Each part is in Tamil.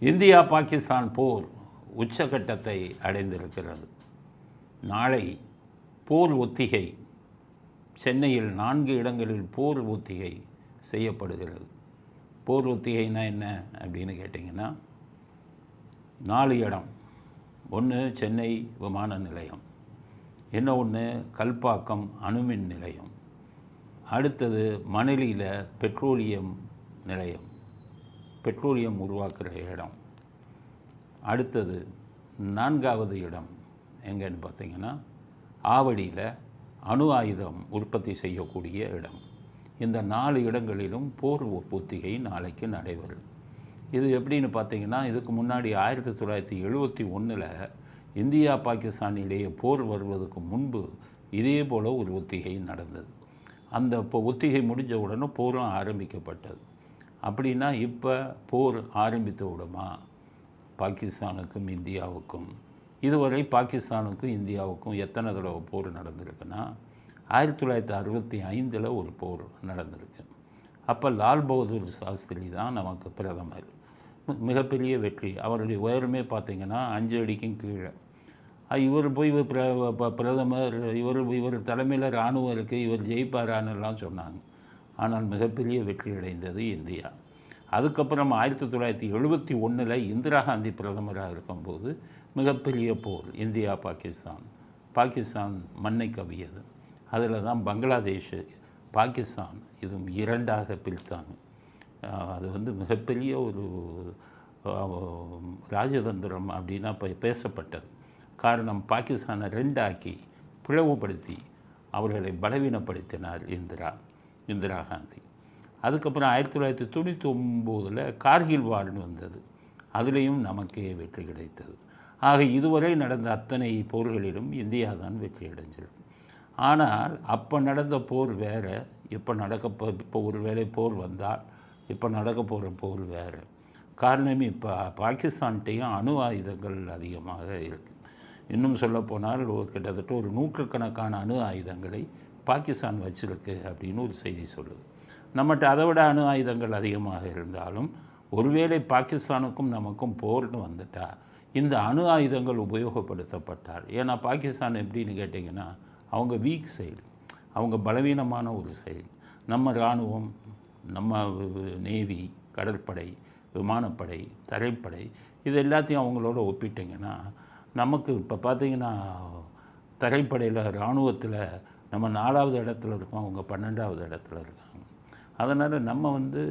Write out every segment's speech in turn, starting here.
இந்தியா பாகிஸ்தான் போர் உச்சகட்டத்தை அடைந்திருக்கிறது. நாளை போர் ஒத்திகை. சென்னையில் நான்கு இடங்களில் போர் ஒத்திகை செய்யப்படுகிறது. போர் ஒத்திகைனா என்ன அப்படின்னு கேட்டிங்கன்னா நாலு இடம். ஒன்று சென்னை விமான நிலையம். என்ன ஒன்று கல்பாக்கம் அணுமின் நிலையம். அடுத்தது மணலியில் பெட்ரோலியம் நிலையம். பெட்ரோலியம் உருவாக்குற இடம். அடுத்தது நான்காவது இடம் எங்கன்னு பார்த்தீங்கன்னா ஆவடியில் அணு ஆயுதம் உற்பத்தி செய்யக்கூடிய இடம். இந்த நாலு இடங்களிலும் போர் ஒத்திகை நாளைக்கு நடைபெறும். இது எப்படின்னு பார்த்தீங்கன்னா இதுக்கு முன்னாடி ஆயிரத்தி தொள்ளாயிரத்தி எழுபத்தி ஒன்றில் இந்தியா பாகிஸ்தான் இடையே போர் வருவதற்கு முன்பு இதே போல் ஒரு ஒத்திகை நடந்தது. அந்த இப்போ ஒத்திகை முடிஞ்ச உடனே போரும் ஆரம்பிக்கப்பட்டது. அப்படின்னா இப்போ போர் ஆரம்பித்த விடுமா? பாகிஸ்தானுக்கும் இந்தியாவுக்கும். இதுவரை பாகிஸ்தானுக்கும் இந்தியாவுக்கும் எத்தனை தடவை போர் நடந்திருக்குன்னா ஆயிரத்தி தொள்ளாயிரத்தி அறுபத்தி ஐந்தில் ஒரு போர் நடந்திருக்கு. அப்போ லால் பகதூர் சாஸ்திரி தான் நமக்கு பிரதமர். மிகப்பெரிய வெற்றி. அவருடைய உயரமே பார்த்திங்கன்னா அஞ்சு அடிக்கும் கீழே. இவர் போய் பிர ப- பிரதமர் இவர் இவர் தலைமையில் இராணுவம் இருக்குது இவர் ஜெயிப்பாரான்னுலாம் சொன்னாங்க. ஆனால் மிகப்பெரிய வெற்றி அடைந்தது இந்தியா. அதுக்கப்புறம் ஆயிரத்தி தொள்ளாயிரத்தி எழுபத்தி ஒன்றில் இந்திரா காந்தி பிரதமராக இருக்கும்போது மிகப்பெரிய போர் இந்தியா பாகிஸ்தான். பாகிஸ்தான் மண்ணை கவியது. அதில் தான் பங்களாதேஷ் பாகிஸ்தான் இதுவும் இரண்டாக பிரித்தாங்க. அது வந்து மிகப்பெரிய ஒரு ராஜதந்திரம் அப்படின்னா இப்போ பேசப்பட்டது. காரணம் பாகிஸ்தானை ரெண்டாக்கி பிளவுபடுத்தி அவர்களை பலவீனப்படுத்தினார் இந்திரா. இந்திரா காந்தி. அதுக்கப்புறம் ஆயிரத்தி தொள்ளாயிரத்தி தொண்ணூற்றி ஒம்போதில் கார்கில் வார்னு வந்தது. அதுலேயும் நமக்கே வெற்றி கிடைத்தது. ஆக இதுவரை நடந்த அத்தனை போர்களிலும் இந்தியா தான் வெற்றி அடைஞ்சிருக்கும் ஆனால் அப்போ நடந்த போர் வேறு இப்போ நடக்க போ இப்போ ஒரு வேளை போர் வந்தால் இப்போ நடக்க போகிற போர் வேறு. காரணம் இப்போ பாகிஸ்தான்கிட்டையும் அணு ஆயுதங்கள் அதிகமாக இருக்குது இன்னும் சொல்லப்போனால் ஒரு கிட்டத்தட்ட ஒரு நூற்றுக்கணக்கான அணு ஆயுதங்களை பாகிஸ்தான் வச்சிருக்கு அப்படின்னு ஒரு செய்தி சொல்லுது. நம்மகிட்ட அதை விட அணு ஆயுதங்கள் அதிகமாக இருந்தாலும் ஒருவேளை பாகிஸ்தானுக்கும் நமக்கும் போர்னு வந்துட்டா இந்த அணு ஆயுதங்கள் உபயோகப்படுத்தப்பட்டால் ஏன்னா பாகிஸ்தான் எப்படின்னு கேட்டிங்கன்னா அவங்க வீக் சைடு அவங்க பலவீனமான ஒரு சைடு நம்ம இராணுவம் நம்ம நேவி கடற்படை விமானப்படை தரைப்படை இது எல்லாத்தையும் அவங்களோட ஒப்பிட்டிங்கன்னா நமக்கு இப்போ பார்த்தீங்கன்னா தரைப்படையில் இராணுவத்தில் நம்ம நாலாவது இடத்துல இருக்கோம் அவங்க பன்னெண்டாவது இடத்துல இருக்காங்க. அதனால் நம்ம வந்து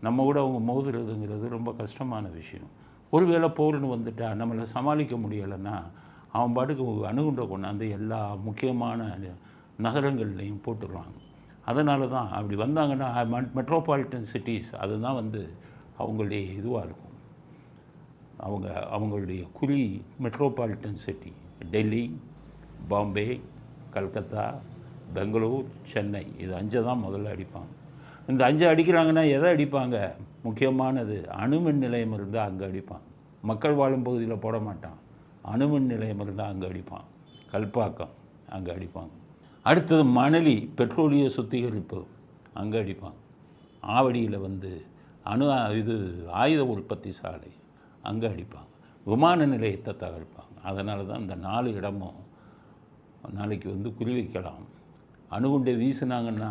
நம்ம கூட அவங்க மோதுறதுங்கிறது ரொம்ப கஷ்டமான விஷயம். ஒருவேளை போர்னு வந்துட்டா நம்மளை சமாளிக்க முடியலைன்னா அவன் பாட்டுக்கு அணுகுண்ட கொண்டாந்து எல்லா முக்கியமான நகரங்கள்லையும் போட்டுருவாங்க. அதனால தான் அப்படி வந்தாங்கன்னா மெட்ரோபாலிட்டன் சிட்டிஸ் அதுதான் வந்து அவங்களுடைய இதுவாக இருக்கும். அவங்க அவங்களுடைய குறி மெட்ரோபாலிட்டன் சிட்டி டெல்லி பாம்பே கல்கத்தா பெங்களூர் சென்னை இது அஞ்சை தான் முதல்ல அடிப்பாங்க. இந்த அஞ்சு அடிக்கிறாங்கன்னா எதை அடிப்பாங்க? முக்கியமானது அணுமின் நிலையம் இருந்தால் அங்கே அடிப்பான் மக்கள் வாழும் பகுதியில் போட மாட்டான். அணுமின் நிலையம் இருந்தால் அங்கே அடிப்பான். கல்பாக்கம் அங்கே அடிப்பாங்க. அடுத்தது மணலி பெட்ரோலிய சுத்திகரிப்பு அங்கே அடிப்பாங்க. ஆவடியில் வந்து அணு இது ஆயுத உற்பத்தி சாலை அங்கே அடிப்பாங்க. விமான நிலையத்தை தகர்ப்பாங்க. அதனால தான் இந்த நாலு இடமும் நாளைக்கு வந்து குறி வைக்கலாம் அணுகுண்டை வீசினாங்கன்னா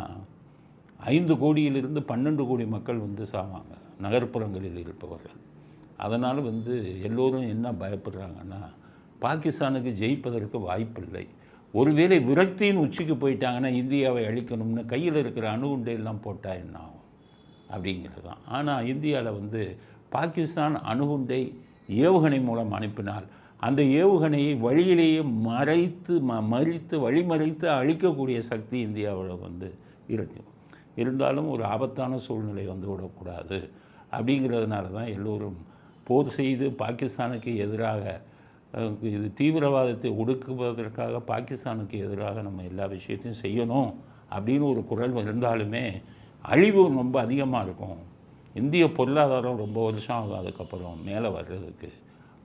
ஐந்து கோடியிலிருந்து பன்னெண்டு கோடி மக்கள் வந்து சாவாங்க நகர்ப்புறங்களில் இருப்பவர்கள். அதனால் வந்து எல்லோரும் என்ன பயப்படுறாங்கன்னா பாகிஸ்தானுக்கு ஜெயிப்பதற்கு வாய்ப்பில்லை. ஒருவேளை விரக்தியின் உச்சிக்கு போயிட்டாங்கன்னா இந்தியாவை அழிக்கணும்னு கையில் இருக்கிற அணுகுண்டை எல்லாம் போட்டால் என்ன ஆகும்? அப்படிங்கிறது தான். ஆனால் இந்தியாவில் வந்து பாகிஸ்தான் அணுகுண்டை ஏவுகணை மூலம் அனுப்பினால் அந்த ஏவுகணையை வழியிலேயே மறைத்து ம மறித்து வழிமறைத்து அழிக்கக்கூடிய சக்தி இந்தியாவில் வந்து இருக்குது இருந்தாலும் ஒரு ஆபத்தான சூழ்நிலை வந்து விடக்கூடாது. அப்படிங்கிறதுனால தான் எல்லோரும் போர் செய்து பாகிஸ்தானுக்கு எதிராக இது தீவிரவாதத்தை ஒடுக்குவதற்காக பாகிஸ்தானுக்கு எதிராக நம்ம எல்லா விஷயத்தையும் செய்யணும் அப்படின்னு ஒரு குரல் இருந்தாலுமே அழிவு ரொம்ப அதிகமாக இருக்கும். இந்திய பொருளாதாரம் ரொம்ப வருஷம் ஆகும் அதுக்கப்புறம் மேலே வர்றதுக்கு.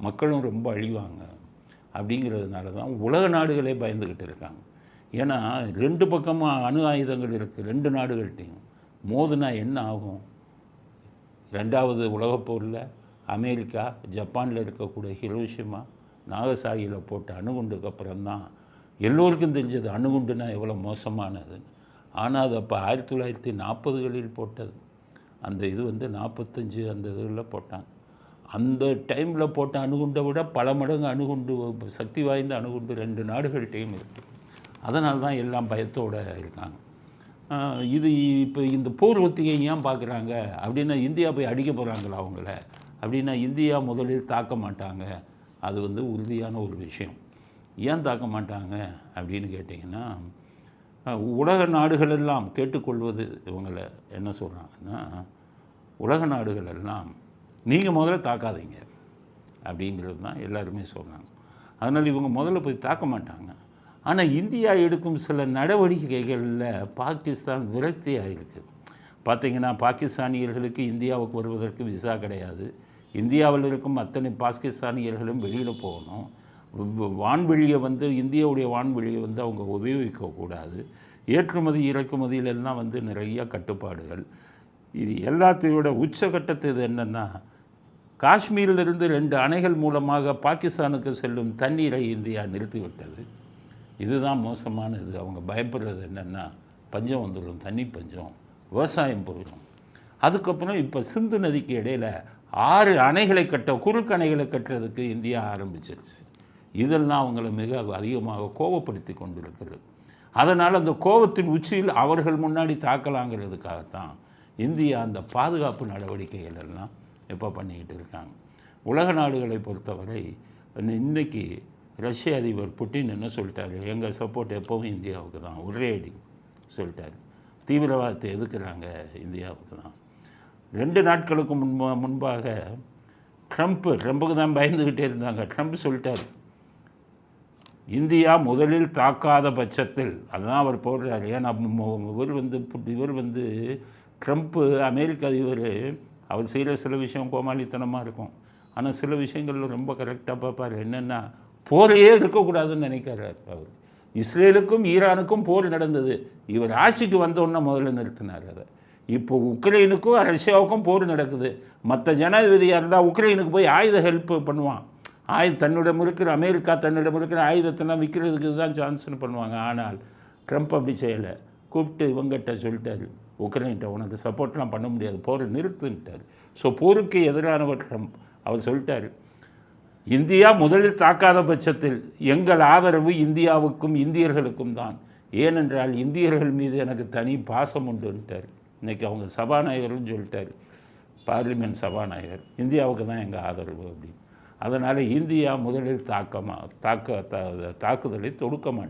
மக்களும் ரொம்ப அழிவாங்க அப்படிங்கிறதுனால தான் உலக நாடுகளே பயந்துக்கிட்டு இருக்காங்க. ஏன்னா ரெண்டு பக்கமும் அணு ஆயுதங்கள் இருக்குது ரெண்டு நாடுகள்கிட்டையும். மோதுனா என்ன ஆகும்? ரெண்டாவது உலகப் போரில் அமெரிக்கா ஜப்பானில் இருக்கக்கூடிய ஹிரோஷிமா நாகசாகியில் போட்ட அணுகுண்டுக்கு அப்புறம்தான் எல்லோருக்கும் தெரிஞ்சது அணுகுண்டுனா எவ்வளோ மோசமானது. ஆனால் அது அப்போ ஆயிரத்தி தொள்ளாயிரத்தி நாற்பதுகளில் போட்டது. அந்த இது வந்து நாற்பத்தஞ்சு அந்த இதில் போட்டாங்க. அந்த டைமில் போட்ட அணுகுண்டை விட பல மடங்கு அணுகுண்டு சக்தி வாய்ந்த அணுகுண்டு ரெண்டு நாடுகள்கிட்டையும் இருக்குது அதனால தான் எல்லாம் பயத்தோடு இருக்காங்க. இது இப்போ இந்த போர் ஒத்திகை ஏன் பார்க்குறாங்க அப்படின்னா இந்தியா போய் அடிக்க போகிறாங்களா அவங்கள? அப்படின்னா இந்தியா முதலில் தாக்க மாட்டாங்க. அது வந்து உறுதியான ஒரு விஷயம். ஏன் தாக்க மாட்டாங்க அப்படின்னு கேட்டிங்கன்னா உலக நாடுகள் எல்லாம் கேட்டுக்கொள்வது இவங்களை என்ன சொல்கிறாங்கன்னா உலக நாடுகள் எல்லாம் நீங்கள் முதல்ல தாக்காதீங்க. அப்படிங்கிறது தான் எல்லாருமே சொல்கிறாங்க அதனால் இவங்க முதல்ல போய் தாக்க மாட்டாங்க. ஆனால் இந்தியா எடுக்கும் சில நடவடிக்கைகளில் பாகிஸ்தான் விரக்தி ஆகிருக்கு பார்த்திங்கன்னா பாகிஸ்தானியர்களுக்கு இந்தியாவுக்கு வருவதற்கு விசா கிடையாது. இந்தியாவில் இருக்கும் அத்தனை பாகிஸ்தானியர்களும் வெளியில் போகணும். வான்வெளியை வந்து இந்தியாவுடைய வான்வெளியை வந்து அவங்க உபயோகிக்கக்கூடாது. ஏற்றுமதி இறக்குமதியிலெல்லாம் வந்து நிறைய கட்டுப்பாடுகள். இது எல்லாத்தையோட உச்சகட்டத்து இது என்னென்னா காஷ்மீரிலிருந்து ரெண்டு அணைகள் மூலமாக பாகிஸ்தானுக்கு செல்லும் தண்ணீரை இந்தியா நிறுத்திவிட்டது. இதுதான் மோசமான இது அவங்க பயப்படுறது என்னென்னா பஞ்சம் வந்துடும் தண்ணி பஞ்சம் விவசாயம் போயிடும். அதுக்கப்புறம் இப்போ சிந்து நதிக்கு இடையில ஆறு அணைகளை கட்ட குறுக்கணைகளை கட்டுறதுக்கு இந்தியா ஆரம்பிச்சிருச்சு. இதெல்லாம் அவங்களை மிக அதிகமாக கோபப்படுத்தி கொண்டிருக்கிறது. அதனால் அந்த கோபத்தின் உச்சியில் அவர்கள் முன்னாடி தாக்கலாங்கிறதுக்காகத்தான் இந்தியா அந்த பாதுகாப்பு நடவடிக்கைகள் எல்லாம் இப்போ பண்ணிக்கிட்டு இருக்காங்க. உலக நாடுகளை பொறுத்தவரை இன்றைக்கி ரஷ்ய அதிபர் புட்டின் என்ன சொல்லிட்டாரு? எங்கள் சப்போர்ட் எப்போவும் இந்தியாவுக்கு தான். ஒரே அடி சொல்லிட்டார். தீவிரவாதத்தை எதுக்குறாங்க இந்தியாவுக்கு தான். ரெண்டு நாட்களுக்கு முன்பா முன்பாக ட்ரம்ப்பு ட்ரம்ப்புக்கு தான் பயந்துக்கிட்டே இருந்தாங்க. ட்ரம்ப் சொல்லிட்டாரு. இந்தியா முதலில் தாக்காத பட்சத்தில் அதுதான் அவர் போடுறாரு. ஏன்னா இவர் வந்து இவர் வந்து ட்ரம்ப்பு அமெரிக்க அதிபர் அவர் செய்கிற சில விஷயம் கோமாளித்தனமாக இருக்கும். ஆனால் சில விஷயங்களில் ரொம்ப கரெக்டாக பார்ப்பார். என்னென்னா போரையே இருக்கக்கூடாதுன்னு நினைக்கிறார் அவர். இஸ்ரேலுக்கும் ஈரானுக்கும் போர் நடந்தது. இவர் ஆட்சிக்கு வந்தோன்னே முதல்ல நிறுத்தினார் அதை. இப்போ உக்ரைனுக்கும் ரஷ்யாவுக்கும் போர் நடக்குது. மற்ற ஜனாதிபதியாக இருந்தால் உக்ரைனுக்கு போய் ஆயுத ஹெல்ப் பண்ணுவான். ஆயுத தன்னிடம் இருக்கிற அமெரிக்கா தன்னிடம் இருக்கிற ஆயுதத்தெல்லாம் விற்கிறதுக்கு தான் சான்ஸ்னு பண்ணுவாங்க. ஆனால் ட்ரம்ப் அப்படி செய்யலை. கூப்பிட்டு இவங்ககிட்ட சொல்லிட்டாரு உக்ரைன்கிட்ட உனக்கு சப்போர்ட்லாம் பண்ண முடியாது. போரை நிறுத்துன்ட்டார். ஸோ போருக்கு எதிரானவர் அவர் சொல்லிட்டார் இந்தியா முதலில் தாக்காத பட்சத்தில் எங்கள் ஆதரவு இந்தியாவுக்கும் இந்தியர்களுக்கும் தான். ஏனென்றால் இந்தியர்கள் மீது எனக்கு தனி பாசம் உண்டுன்ட்டார். இன்றைக்கி அவங்க சபாநாயகர்னு சொல்லிட்டார். பார்லிமெண்ட் சபாநாயகர். இந்தியாவுக்கு தான் எங்கள் ஆதரவு அப்படின்னு. அதனால் இந்தியா முதலில் தாக்கமா தாக்க தாக்குதலை தொடுக்க மாட்டேன்